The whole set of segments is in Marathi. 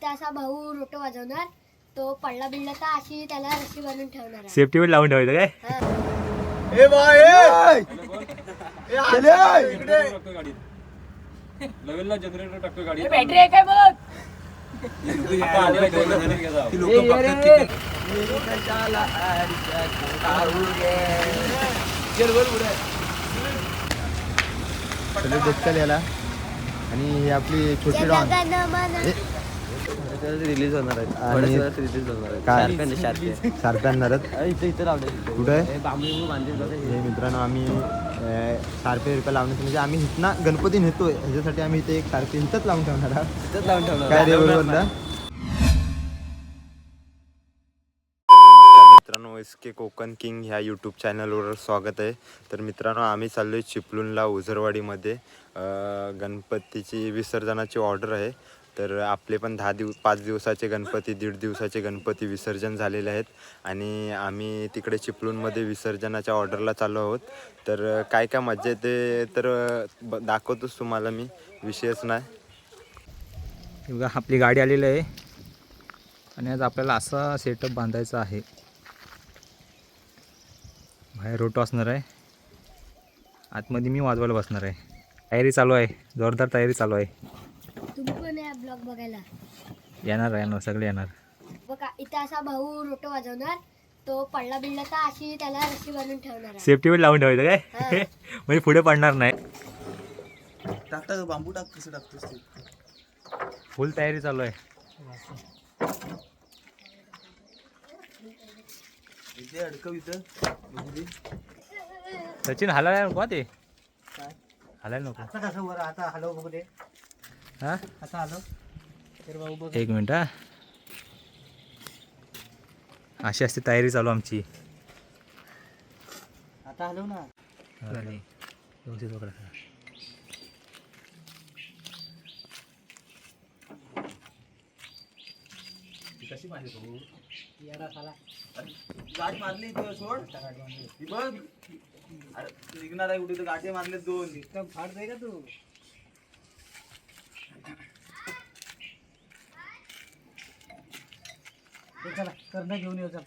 त्या असा भाऊ रोटो वाजवणार तो पडला बिडला तर अशी त्याला रस्सी बनवून ठेवणार आहे. सेफ्टी बेल्ट लावून ठेवायचं काय? हा. ए बाय ए! ए, आले, इकडे. लेवलला जनरेटर टाकतो गाडी बॅटरी आहे काय बघ? आणि ही आपली छोटी डॉन. रिलीज होणार आहेत. आणि रिलीज होणार आहेत. काय? सारखे आणणार आहेत इथे इथे लावले. कुठे आहे? बांबू बांधले हे मित्रांनो आम्ही अं, सारखे रुपये लावण्याचं म्हणजे आम्ही इथनं गणपती नेतोय. ह्याच्यासाठी आम्ही इथे एक सारखे इथंच लावून ठेवणार आहोत. तिथेच लावून ठेवलं काय रे बरोबर ना? नमस्कार मित्रांनो एस के कोकण किंग ह्या यूट्यूब चॅनलवर स्वागत आहे. तर मित्रांनो आम्ही चाललो आहे चिपलूणला उजरवाडीमध्ये. अं, गणपतीची विसर्जनाची ऑर्डर आहे. तर आपले पण दहा दिव पाच दिवसाचे गणपती दीड दिवसाचे गणपती विसर्जन झालेले आहेत. आणि आम्ही तिकडे चिपळूणमध्ये विसर्जनाच्या ऑर्डरला चाललो आहोत. तर काय काय मजा येते तर ब- दाखवतोच तुम्हाला मी. विषयच नाही. बघा आपली गाडी आलेली आहे. आणि आज आपल्याला असा सेटअप बांधायचा आहे. बाहेर रोटो असणार आहे. आतमध्ये मी वाजवायला बसणार आहे. तयारी चालू आहे. जोरदार तयारी चालू आहे तुम्ही पण या ब्लॉग बघायला. येणार येणार सगळे येणार. बघा इथे असा भाऊ रोटो वाजवणार तो पडला बिडला तर अशी त्याला रस्सी बनवून ठेवणार आहे. सेफ्टी बेल्ट लावून ठेवायचं काय? म्हणजे पुढे पडणार नाही. टाक टाक बांबू टाक कसं टाकतोस ते. फुल तयारी चालू आहे. इथे अडकव इथं. सचिन हलायला नको ते. हलायला नको. आता कसं वर आता हलव बघू दे. हा? आता हलव. एक मिनिट हा. अशी असते तयारी चालू आमची. आता हलव ना. व्यवस्थित पकडा. येडा खाला गाठ मारली इथं सोड. ही बघ. निघणार आहे कुठे गाठी मारले दोन. एकदम फाडतोय का तू? चला करणं घेऊन येऊ चला.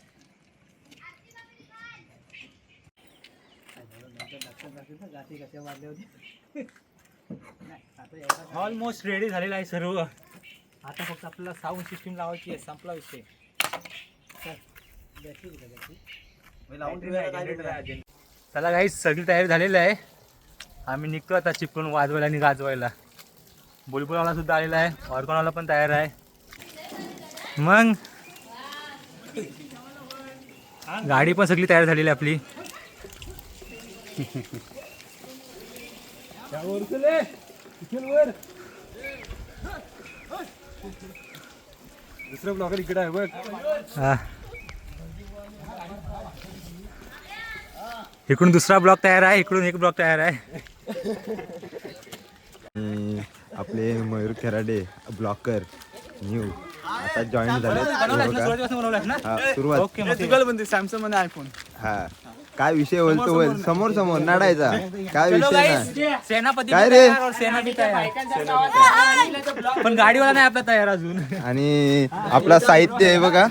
ऑलमोस्ट रेडी झालेला आहे सर्व. आता फक्त आपल्याला साऊंड सिस्टीम लावायची आहे संपला विषय. चला. काही सगळी तयारी झालेली आहे. आम्ही निघतो आता चिपकून वाजवायला आणि गाजवायला. बुलबुलावाला सुद्धा आलेला आहे ऑर्गनवाला पण तयार आहे. मग? गाडी पण सगळी तयार झालेली आहे आपली. दुसरं ब्लॉगर इकडे आहे बघ. हा. इकडून दुसरा ब्लॉक तयार आहे इकडून एक ब्लॉक तयार आहे. आपले मयूर खेराडे ब्लॉकर न्यू आता जॉईन झाले. हा, सुरुवात. सॅमसंगमध्ये आयफोन हा. काय विषय बोलतो बोल समोर समोर नडायचा. काय विषय नाही. सेनापती काय रे? पण गाडीवाला नाही आपला तयार अजून. आणि आपला साहित्य आहे बघा.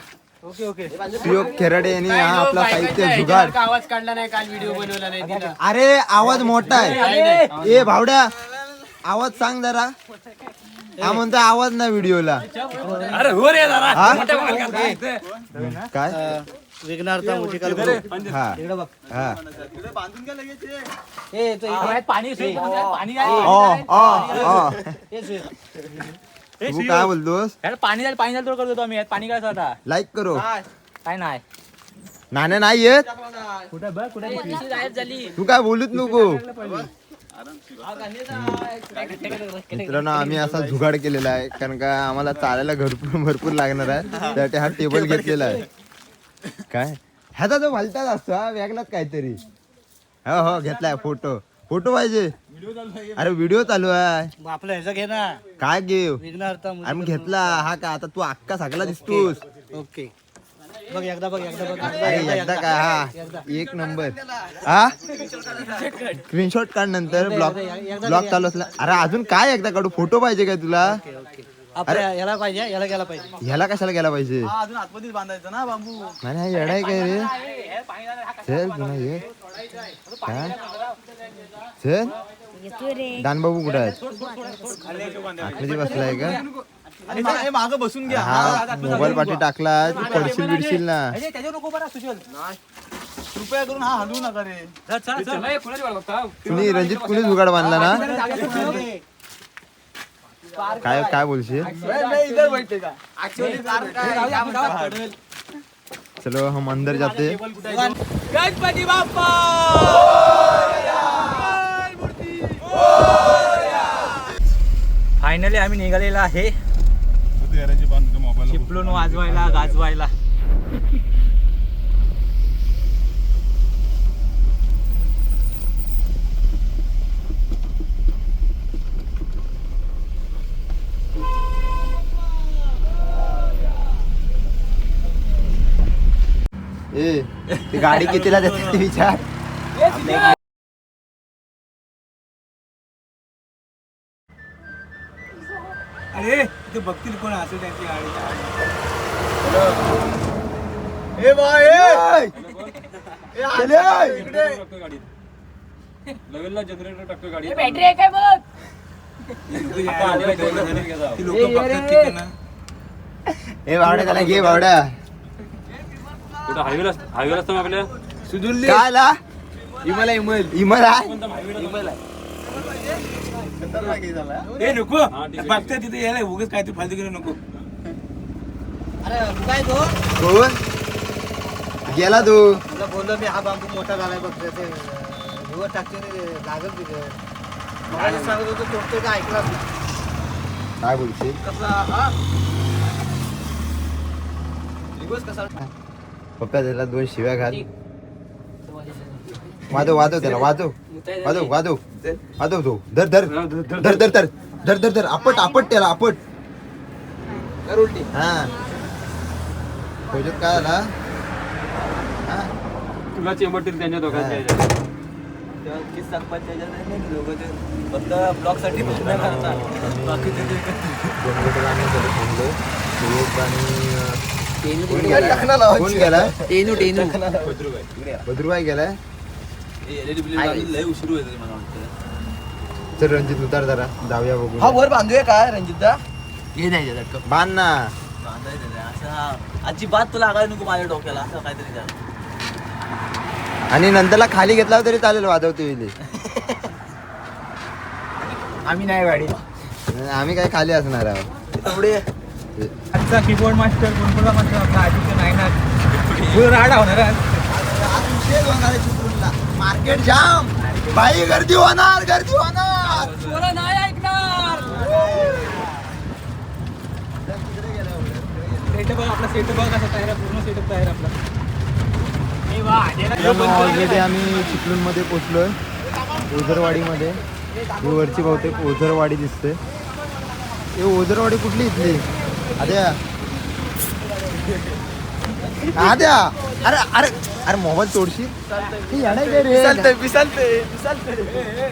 ओके सुयोग खेराडे यांनी हा आपला साहित्य जुगाड. आवाज काढला नाही काल व्हिडिओ बनवला नाही अरे आवाज मोठा आहे. ए भावड्या आवाज सांग जरा. हा म्हणतो आवाज नाही व्हिडिओला. अरे हो रे जरा. हा? काय? हे. ए तो इकडे. पाणी पाणी सुय. तू काय बोलतोस? पाणी पाणी करतो आम्ही. यात पाणी काय आता. लाईक करो. काय? नाही. नाण्या नाही येत? कुठे बघ कुठे झाली. तू काय बोलूच नको. मित्रांनो आम्ही असा जुगाड केलेला आहे कारण का आम्हाला चालायला भरपूर भरपूर लागणार आहे. त्यासाठी हा टेबल घेतलेला आहे. काय? ह्याचा जो भलताच असतो हा वेगळाच काहीतरी. हो हो घेतलाय फोटो फोटो पाहिजे. अरे व्हिडिओ चालू आहे. आपलं ह्याचं घे ना. काय घेऊ विघ्नार्थ घेतला. हा का आता तू अक्का सगळा दिसतोस. ओके. बघ एकदा बघ एकदा बघ. अरे एकदा काय हा. एक नंबर. हा? स्क्रीनशॉट काढ. नंतर. ब्लॉक ब्लॉक चालू असला अरे अजून काय एकदा काढू? फोटो पाहिजे काय तुला? Okay okay. आपल्या याला पाहिजे याला गेला पाहिजे. ह्याला कशाला गेला पाहिजे? हा अजून आतमध्येच बांधायचं ना बांबू? नाही हा येडा आहे काय रे? चल पुन्हा ये. काय चल. दानबाबू कुठं आहेत? आतमध्ये बसलाय का? मागं बसून घ्या हा मोबाईल पाठी टाकला पडशील बिडशील ना कृपया करून हा हलवू नका रे रणजित कुणी जुगाड बांधला ना काय काय बोलशील चलो हम अंदर जाते गणपती बाप्पा फायनली आम्ही निघालेला आहे चिपलून वाजवायला गाजवायला. ए ती गाडी कितीला देते ते विचार. अरे ते बघतील कोण असेल त्यांची गाडी. ए बाय गाडीत लेवलला जनरेटर टाकतो गाडीत. बॅटरी आहे काय बघ? ए बावड्या त्याला घे बावड्या कुठं हायवेला हायवेला असतं आपल्या? काय आला इमल इमल. आहे? ए नको. बघता तिथे यायला उगाच काय ते फालतू करू नको. अरे काय तो? कोण? गेला तू. तुला बोललो मी हा बांबू मोठा झालाय बघ ते निवड टाकते लागल तिथे. मला सांगत होतो तोडतोय का ऐकला काय बोलशील? पप्पा त्याला दोन शिव्या घाल. वाजव वाजव त्याला वाजव. वाजव वाजव. वाजव तो. धर धर. धर धर धर धर धर. धर. आपट आपट त्याला आपट. हा. खोजत काय झाला? तुला चेंबरतील त्यांच्या दोघांच्या बद्रुबाई गेलाय लय उशीर होईल मला वाटतं. रणजित उतार जरा. जाऊया बघू हा वर बांधूया का रणजितदा? ये नाही बांध ना. बांधायचं रे, असं हा अजिबात तुला लागायला नको माझ्या डोक्याला असं काहीतरी कर. आणि नंतरला खाली घेतला तरी चालेल वाजवते आम्ही नाही गाडी. आम्ही काय खाली असणार आहोत. आजचा कीबोर्ड मास्टर गुणगुणा मास्टर आपला आदित्य नायनाथ फुल राडा होणार आज. मार्केट जाम बाई गर्दी होणार गर्दी होणार. सेटअप बघ आपला सेटअप बघ कसा तयार आहे पूर्ण सेटअप तयार आहे आपला ऑलरेडी आम्ही चिपलूणमध्ये पोचलोय ओझरवाडीमध्ये. ही वरची बहुतेक ओझरवाडी दिसते. हे ओझरवाडी कुठली इथली? आद्या. आद्या. अरे अरे अरे मोबाईल तोडशील? हे काय रे.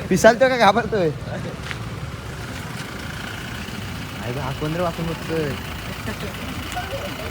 पिसालतोय का घाबरतोय? अरे रे वाचून बसतोय?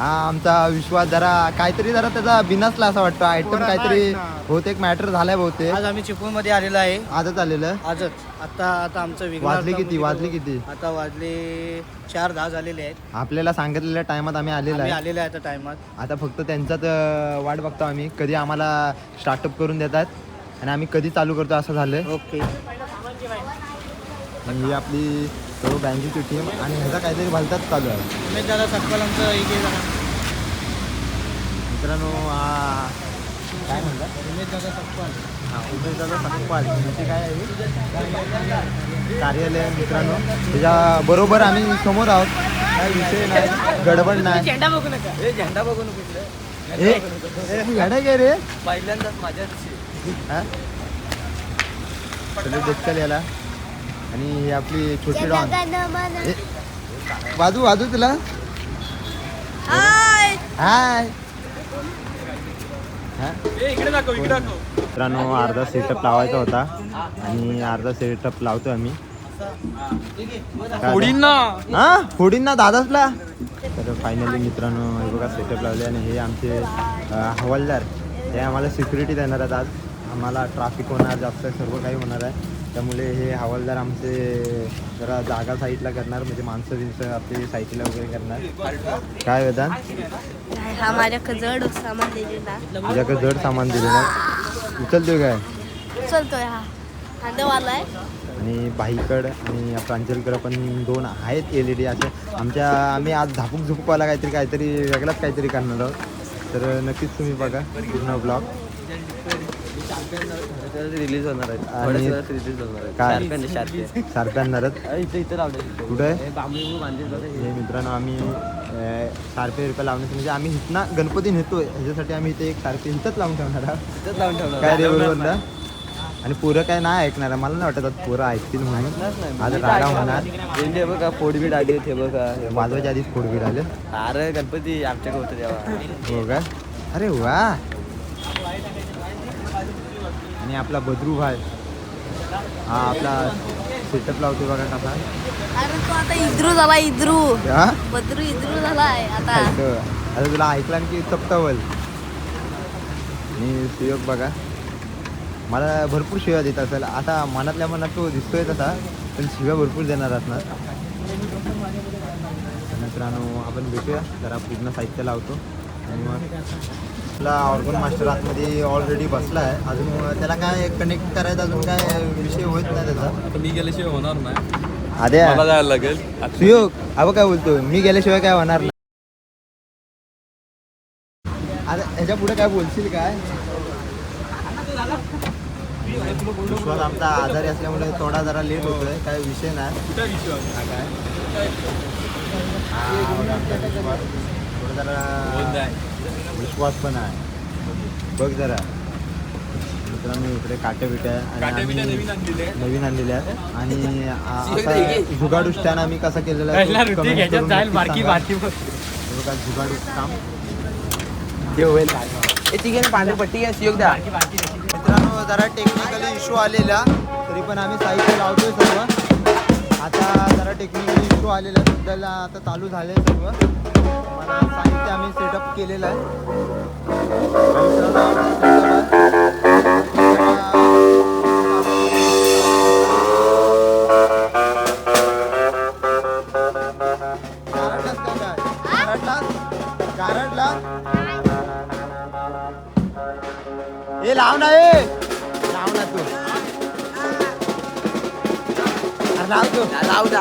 हा आमचा विश्वास जरा काहीतरी जरा त्याचा बिनसला असं वाटतं. आयटम काहीतरी बहुतेक मॅटर झालाय बहुतेक. आज आम्ही चिपळूणमध्ये आलेलो आहे. आजच आलेलं? आजच. आता आता आमचं वाजले किती? म्हणजे वाजले किती? आता वाजले चार दहा झालेले आहेत. आपल्याला सांगितलेल्या टायमात आम्ही आलेलो आम्ही आहे. आलेले आहे आता टायमात. आता फक्त त्यांचाच वाट बघतो आम्ही. कधी आम्हाला स्टार्टअप करून देतात आणि आम्ही कधी चालू करतो असं झालंय. ओके. आणि ही आपली सर्व बँकेची टीम आणि ह्याचा काहीतरी भलताच चालू आहे. उमेश दादा सकपाल आमचं एक एक जण मित्रांनो हा काय म्हणतात उमेश दादा सकपाल हा उमेशदादा सकपाल म्हणजे काय आहे? कार्यालय मित्रांनो. त्याच्या बरोबर आम्ही समोर आहोत. काय विषय नाही गडबड नाही. झेंडा बघू नका. हे झेंडा बघून तू येडा काय रे. पहिल्यांदाच माझ्या हा? चलो देखल याला. आणि ही आपली छोटी डॉन. ए, वाजू वाजू तुला? हाय. मित्रांनो अर्धा सेटअप लावायचा होता. आणि अर्धा सेटअप लावतो आम्ही. फोडींना. हा? फोडींना दादाचला तर फायनली मित्रांनो हे बघा सेटअप लावले आणि हे आमचे अं, हवालदार. हे आम्हाला सिक्युरिटी देणार आहेत आज. आम्हाला ट्राफिक होणार जास्त सर्व काही होणार आहे. त्यामुळे हे हवालदार आमचे जरा जागा साईडला करणार म्हणजे माणसं बिनसं आपली साईडला वगैरे करणार. काय वेदांत? हा माझ्या जड सामान दिलेला. तुझ्याकडे जड सामान दिलेलं. उचलतोय काय? हा. आहे आणि बाईकड आणि प्रांजलकडं पण दोन आहेत एल ई डी असे. आमच्या आम्ही आज झापूक झुपूकवाला काहीतरी काहीतरी वेगळाच काहीतरी करणार आहोत. तर नक्कीच तुम्ही बघा पूर्ण ब्लॉग रिलीज होणार आहे आणि रिलीज होणार आहे काय? शार्पे आणि शार्पे सारप्या आणणारच इथं इथं लावले कुठं आहे? बांबू बांधले हे. मित्रांनो आम्ही सारपे रुपये लावण्याचं म्हणजे आम्ही इथनं गणपती नेतोय. ह्याच्यासाठी आम्ही इथे एक सारपे इथंच लावून ठेवणार आहोत. इथंच लावून ठेवणार काय रे बरोबर ना आणि पोरं काय नाही ऐकणार. आहे. मला नाही वाटत आता पोरं ऐकतील म्हणून. आज राडा होणार. हे बघा फोडबीट आली हे बघा. वाजवायच्या आधीच फोडबीड आले. अरे गणपती आमच्याकडे होतं तेव्हा. हो का? अरे वा. आणि आपला बद्रू भाई. हा आपला सेटअप लावतो बघा कसा. अरे तो आता इद्रू झाला इद्रू. हा? बद्रू इद्रू झालाय आता. तुला ऐकला की सप्तावल आणि सुयोग बघा. मला भरपूर शिव्या देत असेल. आता मनातल्या मनात तो दिसतोय तसा पण शिव्या भरपूर देणार असणार मित्रांनो आपण भेटूया. जरा पूर्ण साहित्य लावतो. आणि मग आपला ऑर्गन मास्टर आतमध्ये ऑलरेडी बसला आहे. अजून त्याला काय कनेक्ट करायचं अजून काय विषय होत नाही त्याचा? मी गेल्याशिवाय होणार नाही. आद्या मला जायला लागेल. सुयोग अबो काय बोलतो मी गेल्याशिवाय काय होणार नाही. आता ह्याच्या पुढे काय बोलशील काय? विश्वास आमचा आजारी असल्यामुळे थोडा जरा लेट होतोय काय विषय नाही. हा? हा, आमचा विश्वास. जरा. विश्वास पण आहे. बघ जरा. मित्रांनो इकडे काटे बिटे आहे आणि आम्ही नवीन आणलेले आहेत. आणि आ- असा जुगाडू स्टँड आम्ही कसा केलेला आहे. हे जुगाडू काम. ते होईल. पांढरी पट्टी आहे सियोग द्या. मित्रांनो जरा टेक्निकली इश्यू आलेला तरी पण आम्ही साहित्य लावतोय सर्व. आता जरा टेक्निकली इश्यू आलेला सध्याला आता चालू झाले सर्व. साहित्य आम्ही सेटअप केलेलं आहे. आणि मित्रांनो, का गारटला हे लाव ना ए लाव ना तू. लाव तू. द्या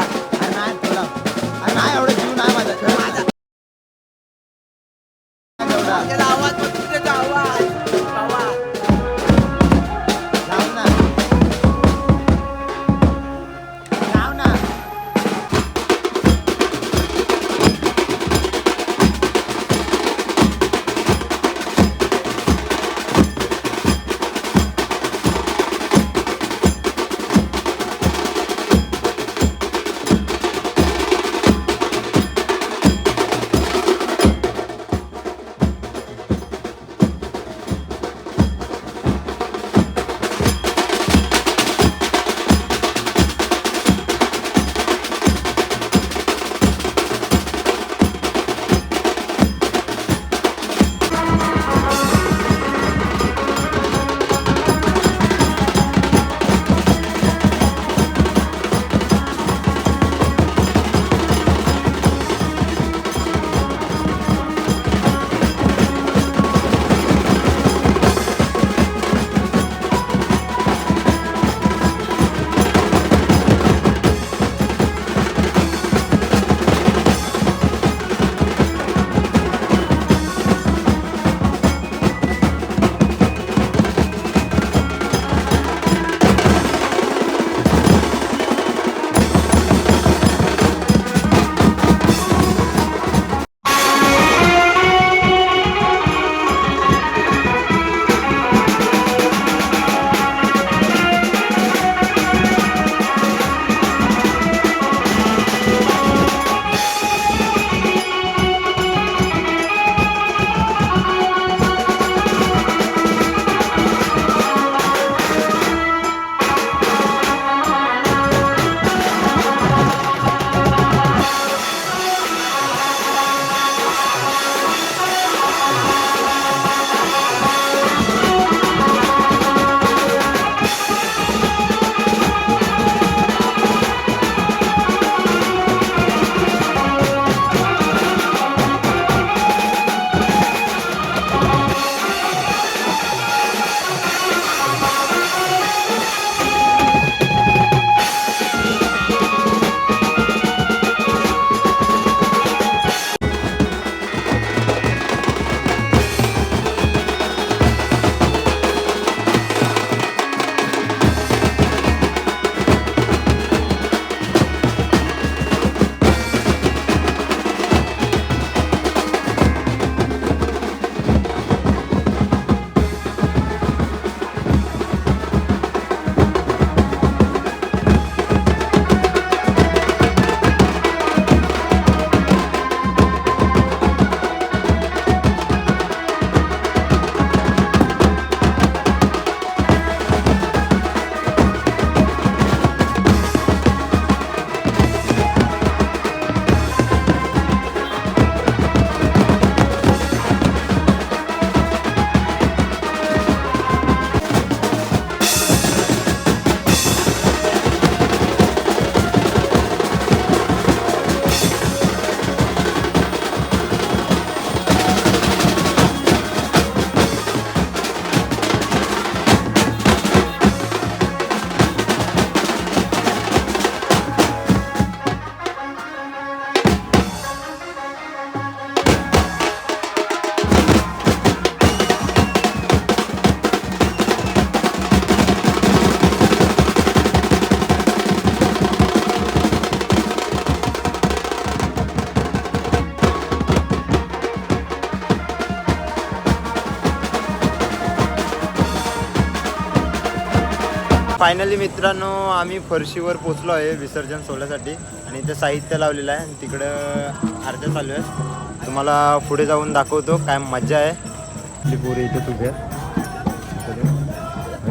फायनली मित्रांनो आम्ही फरशीवर पोचलो आहे विसर्जन सोहळ्यासाठी आणि इथे साहित्य लावलेलं आहे. आणि तिकडं आरत्या चालू आहे तुम्हाला पुढे जाऊन दाखवतो काय मजा आहे. आपली पोरी इथे तुझ्या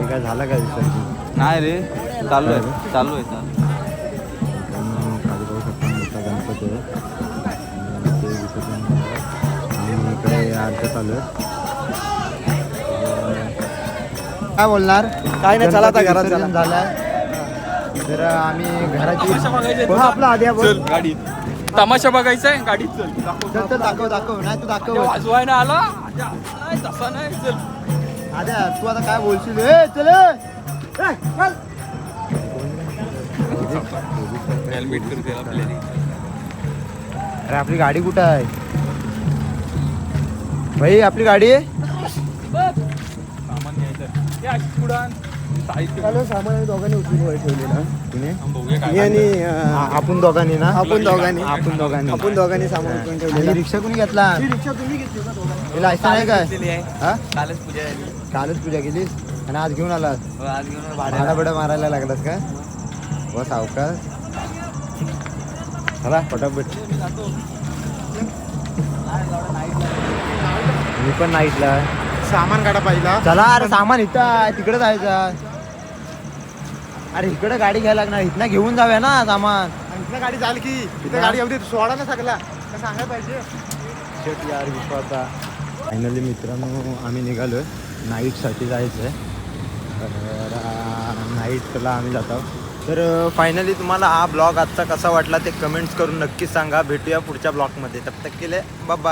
काय झालं काय विसर्जन? नाही रे चालू आहे चालू आहे चालू गणपती आहे. ते. आणि इकडे आरत्या चालू आहे काय बोलणार? काय नाही, चला आता घरात चला. झालंय. तर आम्ही घराची आपला आधी आपण गाडीत. तमाशा बघायचा आहे गाडीत चल. चल चल दाखव. दाखव नाही तू दाखव. वाजवायला आला नाही तसा नाही चल. आद्या तू आता काय बोलशील? ए चल ए. ए, चल. हेल्मेट करते आपल्याला. अरे आपली गाडी कुठं आहे? भाई आपली गाडी? सामान सामान आम्ही दोघांनी उचलून ठेवलेलं. आणि आपण दोघांनी ना? आपण दोघांनी. आपण दोघांनी. आपण दोघांनी सामान उचलून ठेवलेलं. रिक्षा कोणी घेतला? रिक्षा तुम्ही घेतली का दोघांनी? लायसन आहे काय? हा? कालच पूजा झाली. कालच पूजा केलीस आणि आज घेऊन आलास आज घेऊन भाडा बिडा मारायला लागलास का? हो सावकाश चला पटापट. मी पण नाईटला सामान काढा पाहिला. चला अरे सामान इथं आहे तिकडे जायचं. अरे इकडे गाडी घ्यायला लागणार इथनं घेऊन जाऊया ना सामान. इथनं गाडी झाली की. इथं गाडी एवढी सोडा ना सगळा का सांगायला पाहिजे. शेट यार विश्वासा फायनली मित्रांनो आम्ही निघालोय. नाईटसाठी जायचं आहे तर नाईटला आम्ही जातो. तर फायनली तुम्हाला हा ब्लॉग आजचा कसा वाटला ते कमेंट्स करून नक्कीच सांगा. भेटूया पुढच्या ब्लॉगमध्ये तब तक केले बाबा